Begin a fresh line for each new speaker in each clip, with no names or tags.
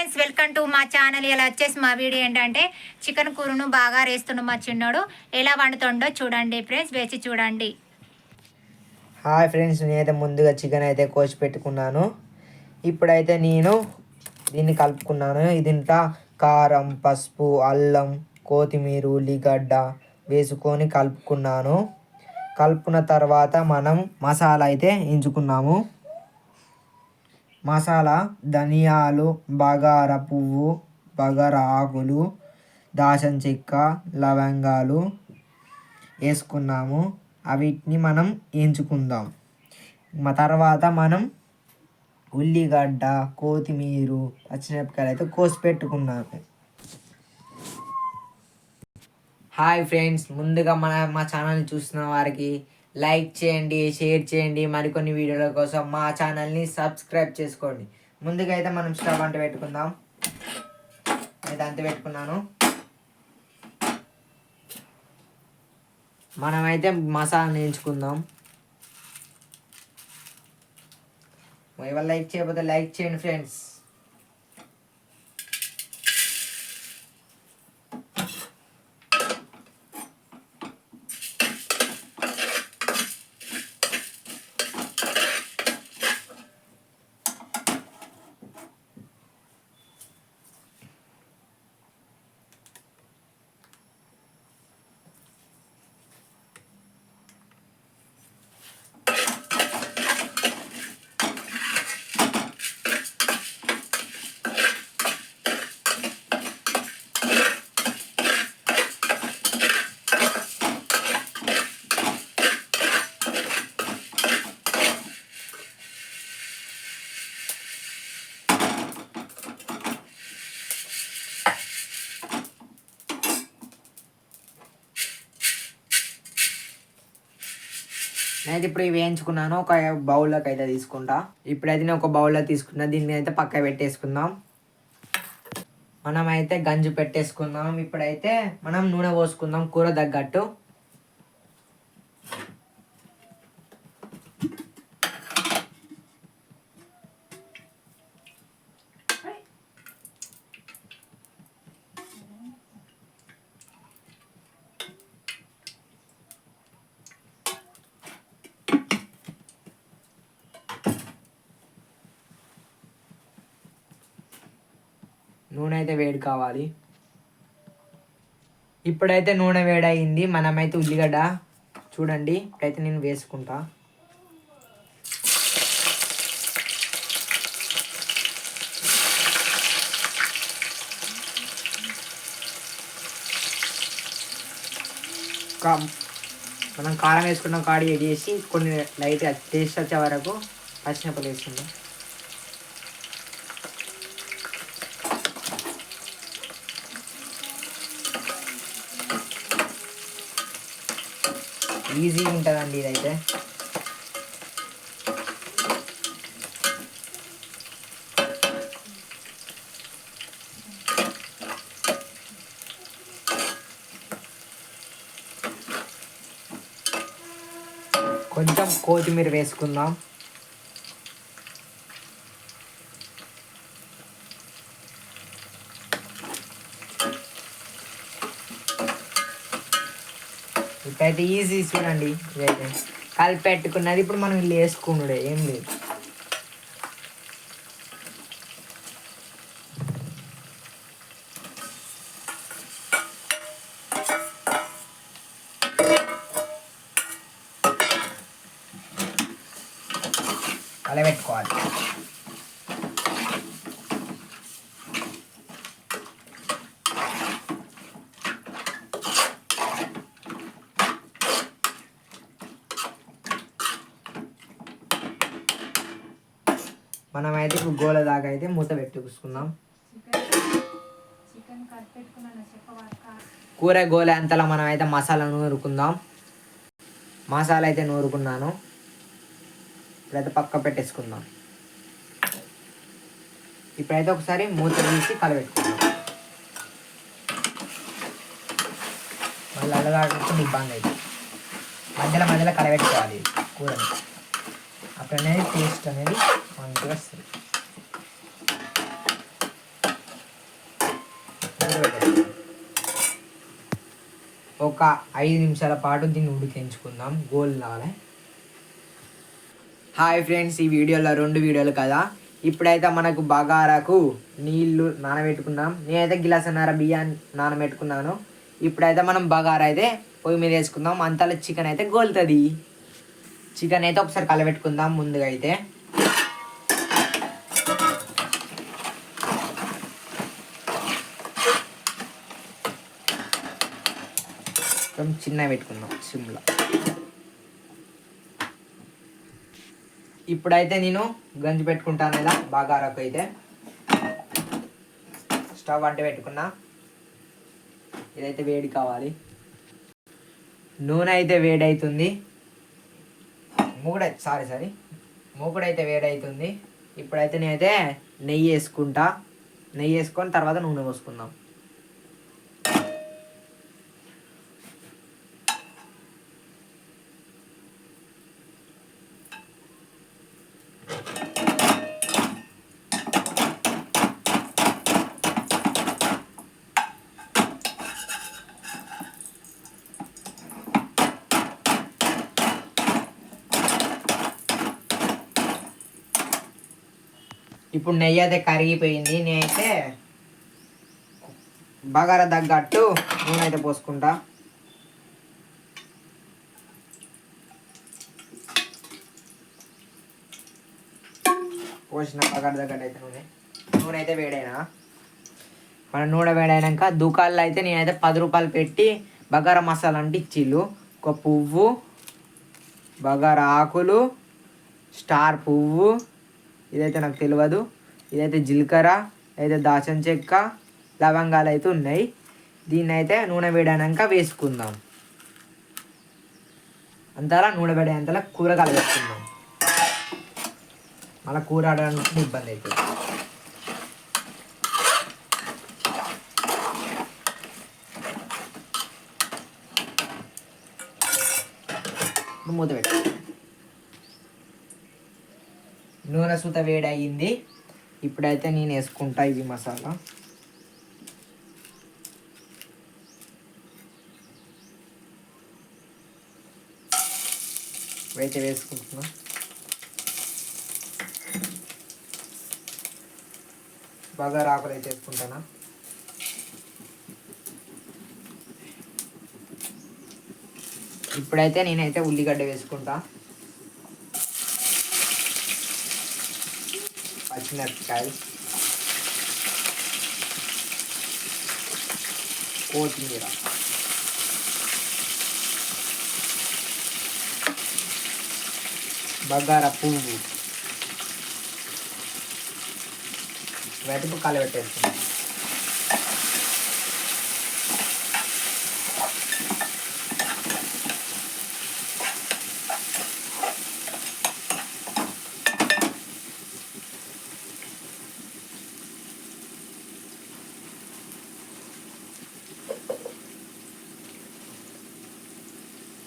Friends welcome to మా channel. ఇలా వచ్చేసి మా వీడియో ఏంటంటే చికెన్ కూరను బాగా రేస్తున్నాడు మా చిన్నోడు. ఎలా వండుతుండో చూడండి ఫ్రెండ్స్ వేసి చూడండి.
హాయ్ ఫ్రెండ్స్ నేనైతే ముందుగా చికెన్ అయితే కోసి పెట్టుకున్నాను. ఇప్పుడైతే నేను దీన్ని కలుపుకున్నాను. దీంట్లో కారం పసుపు అల్లం కొత్తిమీర ఉల్లిగడ్డ వేసుకొని కలుపుకున్నాను. కలుపుకున్న తర్వాత మనం మసాలా అయితే ఎంచుకున్నాము మసాలా ధనియాలు బగార పువ్వు బగార ఆకులు దాసం చెక్క లవంగాలు వేసుకున్నాము. వీటిని మనం ఎంచుకుందాం. తర్వాత మనం ఉల్లిగడ్డ కొత్తిమీర పచ్చిమిరపకాయలు అయితే కోసి పెట్టుకున్నాము. హాయ్ ఫ్రెండ్స్ ముందుగా మన మా ఛానల్ చూసిన వారికి లైక్ చేయండి షేర్ చేయండి. మరికొన్ని వీడియోల కోసం మా ఛానల్ని సబ్స్క్రైబ్ చేసుకోండి. ముందుగా అయితే మనం స్టవ్ అంట పెట్టుకుందాం. అయితే అంత పెట్టుకున్నాను. మనమైతే మసాలా నేర్చుకుందాం. ఎవరు లైక్ చేయకపోతే లైక్ చేయండి ఫ్రెండ్స్. నేనైతే ఇప్పుడు ఇవి వేయించుకున్నాను. ఒక బౌల్లోకి అయితే తీసుకుంటా ఇప్పుడైతే నేను ఒక బౌల్లో తీసుకున్నా. దీన్ని అయితే పక్క పెట్టేసుకుందాం. మనం అయితే గంజు పెట్టేసుకుందాం. ఇప్పుడైతే మనం నూనె పోసుకుందాం. కూర తగ్గట్టు. నూనె అయితే వేడి కావాలి. ఇప్పుడైతే నూనె వేడయింది. మనమైతే ఉల్లిగడ్డ చూడండి. ఇప్పుడైతే నేను వేసుకుంటా. కా- మనం కారం వేసుకున్నాం కాడి వేసి కొన్ని లైట్గా టేస్ట్ వచ్చే వరకు పచ్చిమిరపలు వేసుకుందాం. ఈజీ ఉంటుందండి ఇదైతే. కొంచెం కొత్తిమీర వేసుకుందాం. ఇప్పుడైతే ఈజీ చూడండి. ఇదైతే కలిపి ఇప్పుడు మనం ఇల్లు వేసుకున్నాడే ఏం లేదు అలా పెట్టుకోవాలి మనమైతే ఇప్పుడు గోల దాకా అయితే మూత పెట్టుకుందాం కూర గోల అంతలా మనం అయితే మసాలా నూరుకుందాం. మసాలా అయితే నూరుకున్నాను. ఇప్పుడైతే పక్క పెట్టేసుకుందాం. ఇప్పుడైతే ఒకసారి మూత తీసి కలబెట్టుకుందాం. మళ్ళీ అలగాడుకుని ఇబ్బంది అయితే. మధ్యలో మధ్యలో కలబెట్టుకోవాలి కూరని. అప్పుడు అనేది టేస్ట్ అనేది మంచిగా వస్తుంది ఒక ఐదు నిమిషాల పాటు దీన్ని ఉడికించుకుందాం. గోల్ రావాలి హాయ్ ఫ్రెండ్స్ ఈ వీడియోలో రెండు వీడియోలు కదా. ఇప్పుడైతే మనకు బగారాకు నీళ్ళు నానబెట్టుకున్నాం నేనైతే గిలాసన్నర బియ్యాన్ని నానబెట్టుకున్నాను. ఇప్పుడైతే మనం బగారా అయితే పొయ్యి మీద వేసుకుందాం. అంతలో చికెన్ అయితే గోలుతుంది. చికెన్ అయితే ఒకసారి కలబెట్టుకుందాం ముందుగా అయితే. కొంచెం చిన్న పెట్టుకుందాం సిమ్లో. ఇప్పుడైతే నేను గంజి పెట్టుకుంటాను ఇలా బాగారకు అయితే. స్టవ్ అంటే పెట్టుకున్నా. ఇదైతే వేడి కావాలి. నూనె అయితే వేడి అవుతుంది సారీ సారీ. మూకుడైతే వేడి అవుతుంది ఇప్పుడైతే నేనైతే నెయ్యి వేసుకుంటా. నెయ్యి వేసుకొని తర్వాత నూనె పోసుకుందాం. ఇప్పుడు నెయ్యి అయితే కరిగిపోయింది. నేనైతే బగారా తగ్గట్టు నూనె అయితే పోసుకుంటా. పోసిన బగార తగ్గట్టు అయితే నూనె. నూనె అయితే వేడైనా. మన నూనె వేడైనాక దుకాళ్ళు అయితే నేనైతే పది రూపాయలు పెట్టి బగారా మసాలా అంటే ఇచ్చిళ్ళు. ఒక పువ్వు బగారా ఆకులు స్టార్ పువ్వు ఇదైతే నాకు తెలియదు ఇదైతే జీలకర్ర అయితే దాచిన చెక్క లవంగాలు అయితే ఉన్నాయి. దీన్ని అయితే నూనె వేయడాక వేసుకుందాం. అంతలా నూనె వేడేంతలా కూరగాయలు వేసుకుందాం మళ్ళీ కూర ఆడడానికి ఇబ్బంది అవుతుంది మూత పెట్టు. నూనె సూత వేడి ఇప్పుడైతే నేను వేసుకుంటా ఇది మసాలా. ఇవైతే వేసుకుంటున్నా. బాగా ఆకులు అయితే వేసుకుంటానా? ఇప్పుడైతే నేనైతే ఉల్లిగడ్డ వేసుకుంటా. పచ్చిమిరపకాయలు కొత్తిమీర బగార పువ్వు వెతుపు కలబెట్టేస్తున్నాం.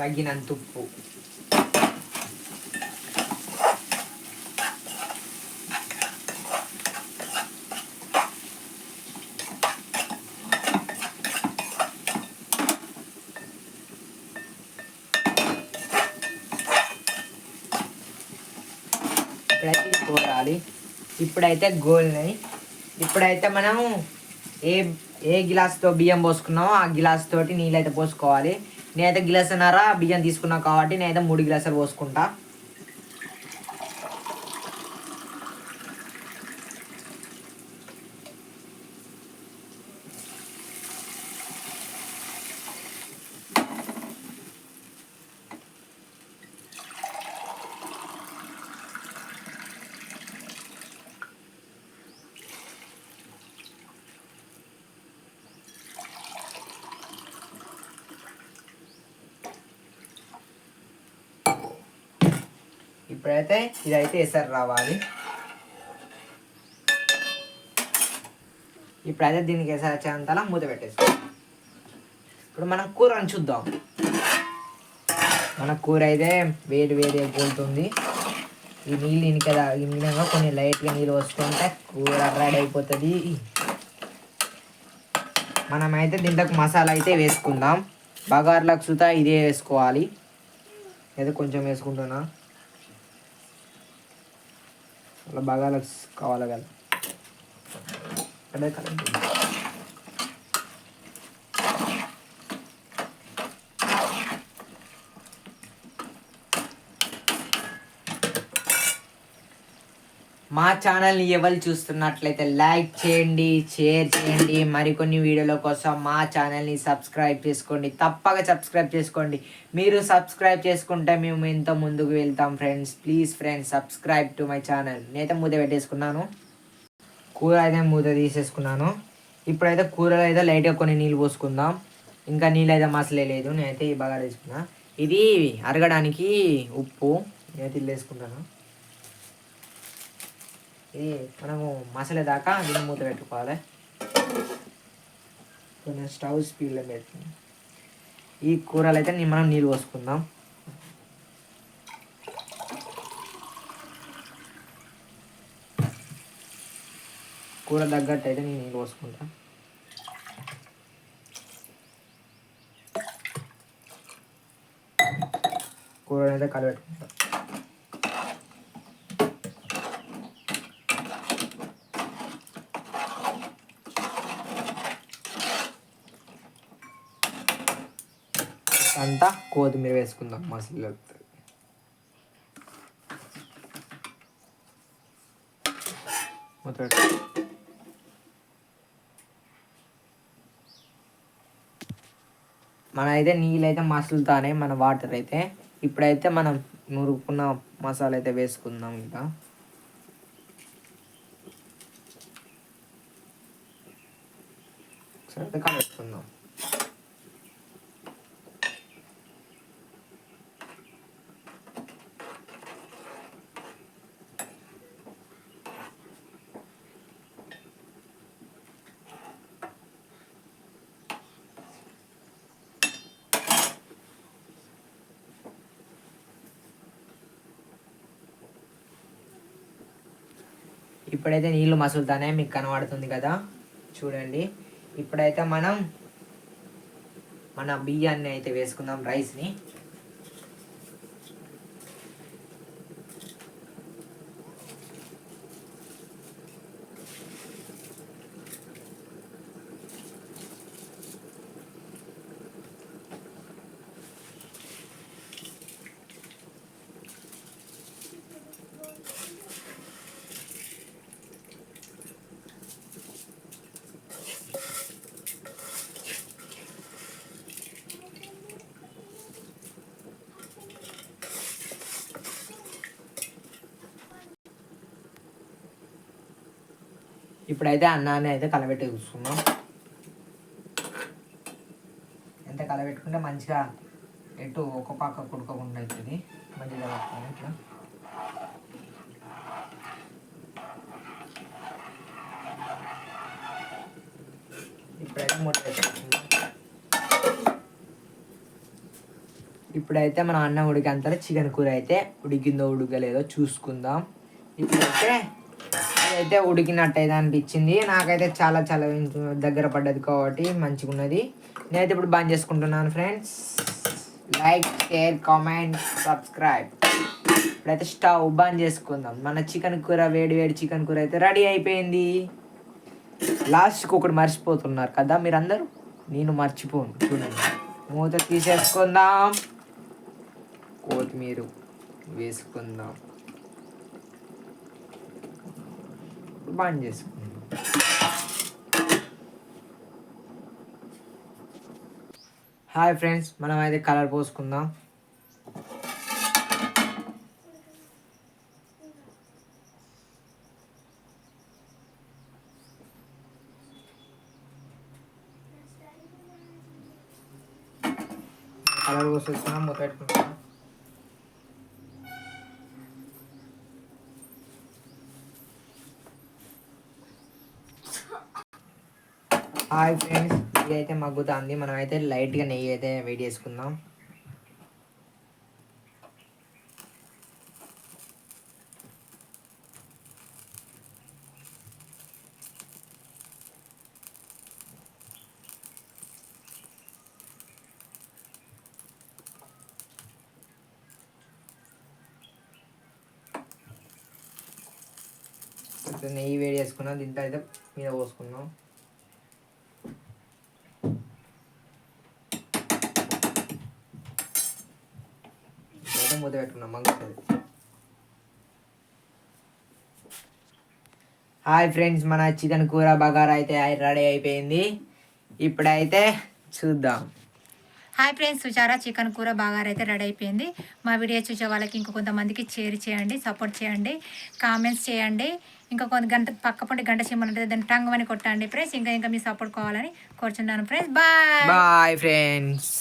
కలబెట్టేసుకుంటాం తగినంత ఉప్పు ఇప్పుడైతే ఇది కోరాలి ఇప్పుడైతే గోల్నాయి ఇప్పుడైతే మనం ఏ ఏ గిలాస్తో బియ్యం పోసుకున్నామో ఆ గిలాస్ తోటి నీళ్ళు అయితే పోసుకోవాలి. నేనైతే గిలాసున్నర బియ్యం తీసుకున్నా కాబట్టి నేనైతే మూడు గిలాసులు పోసుకుంటా. ఇప్పుడైతే ఇదైతే ఎసరు రావాలి. ఇప్పుడైతే దీనికి ఎసరు వచ్చేంతలా మూత పెట్టేస్తాం ఇప్పుడు మనం కూరని చూద్దాం. మన కూర అయితే వేడి వేడి అయిపోతుంది ఈ నీళ్ళు ఇంకా ఈ విధంగా కొన్ని లైట్గా నీళ్ళు వస్తుంటే కూర రెడీ అయిపోతుంది. మనమైతే దీంట్లోకి మసాలా అయితే వేసుకుందాం. బగార్లకు సుతా ఇదే వేసుకోవాలి. ఏదో కొంచెం వేసుకుంటున్నా. అలా బాగా కావాలి కదా. అదే కరెక్ట్ మా ఛానల్ని ఎవరు చూస్తున్నట్లయితే లైక్ చేయండి షేర్ చేయండి. మరికొన్ని వీడియోల కోసం మా ఛానల్ని సబ్స్క్రైబ్ చేసుకోండి. తప్పక సబ్స్క్రైబ్ చేసుకోండి. మీరు సబ్స్క్రైబ్ చేసుకుంటే మేము ఎంతో ముందుకు వెళ్తాం friends please friends subscribe to my channel నేనైతే మూత పెట్టేసుకున్నాను. కూర అయితే మూత తీసేసుకున్నాను. ఇప్పుడైతే కూరలో అయితే లైట్గా కొన్ని నీళ్ళు పోసుకుందాం. ఇంకా నీళ్ళు అయితే మసలే లేదు. నేనైతే ఈ బాగా వేసుకున్నా ఇది అరగడానికి ఉప్పు. నేనైతే ఇల్లు వేసుకుంటాను ఇది మనము మసాలా దాకా దీన్ని మూత పెట్టుకోవాలి. కొంచెం స్టవ్ స్పీడ్లో పెట్టుకుందాం. ఈ కూరలు అయితే మనం నీళ్ళు పోసుకుందాం. కూర తగ్గట్టు అయితే నేను నీళ్ళు పోసుకుంటా. కూర అయితే కలబెట్టుకుంటా. అంతా కొత్తిమీర వేసుకుందాం మసాలా మన అయితే నీళ్ళు అయితే మసులుతానే మన వాటర్ అయితే. ఇప్పుడైతే మనం నురుకున్న మసాలా అయితే వేసుకుందాం ఇంకా. ఒకసారి కలుపుకుందాం. ఇప్పుడైతే నీళ్ళు మసులుతానే మీకు కనబడుతుంది కదా. చూడండి. ఇప్పుడైతే మనం మన బియ్యాన్ని అయితే వేసుకుందాం రైస్ని. ఇప్పుడైతే అన్నాన్ని అయితే కలబెట్టి చూసుకుందాం. ఎంత కలబెట్టుకుంటే మంచిగా ఎటు ఒక పక్క కుడుకోకుండా అవుతుంది మంచిగా ఇట్లా. ఇప్పుడైతే మూట ఇప్పుడైతే మనం అన్నం ఉడికేంత చికెన్ కూర అయితే ఉడికిందో ఉడకలేదో చూసుకుందాం. ఇప్పుడైతే అయితే ఉడికినట్టయితే అనిపించింది. నాకైతే చాలా చాలా దగ్గర పడ్డది కాబట్టి మంచిగా ఉన్నది నేనైతే ఇప్పుడు బంద్ చేసుకుంటున్నాను friends. Like share comment subscribe. ఇప్పుడైతే స్టవ్ బంద్ చేసుకుందాం. మన చికెన్ కూర వేడి వేడి చికెన్ కూర అయితే రెడీ అయిపోయింది. లాస్ట్కి ఒకటి మర్చిపోతున్నారు కదా మీరందరూ? నేను మర్చిపోను. చూడండి. మూత తీసేసుకుందాం. కొత్తిమీర వేసుకుందాం. బంద్ చేసుకుందాం హాయ్ ఫ్రెండ్స్ మనం అయితే కలర్ పోసుకుందాం. కలర్ పోసేసుకున్నాం మూత హాయ్ ఫ్రెండ్స్ ఇది అయితే మగ్గుతుంది మనం అయితే లైట్గా నెయ్యి అయితే వెయిట్ చేసుకుందాం నెయ్యి వేడి చేసుకున్నాం. దీంట్లో అయితే మీద పోసుకున్నాం అయితే మూత పెట్టుకున్నాం మంగుతుంది హాయ్ ఫ్రెండ్స్ మన చికెన్ కూర బగారా అయితే రెడీ అయిపోయింది. ఇప్పుడైతే చూద్దాం.
హాయ్ ఫ్రెండ్స్ చూచారా చికెన్ కూర బాగా అయితే రెడీ అయిపోయింది. మా వీడియో చూసే వాళ్ళకి ఇంకో కొంతమందికి షేర్ చేయండి సపోర్ట్ చేయండి కామెంట్స్ చేయండి. ఇంకా కొంత గంట పక్క పండి గంట చేయమని దాన్ని టంగ్ అని కొట్టండి ఫ్రెండ్స్. ఇంకా ఇంకా మీ సపోర్ట్ కావాలని కోరుచున్నాను ఫ్రెండ్స్. బాయ్!
Bye friends.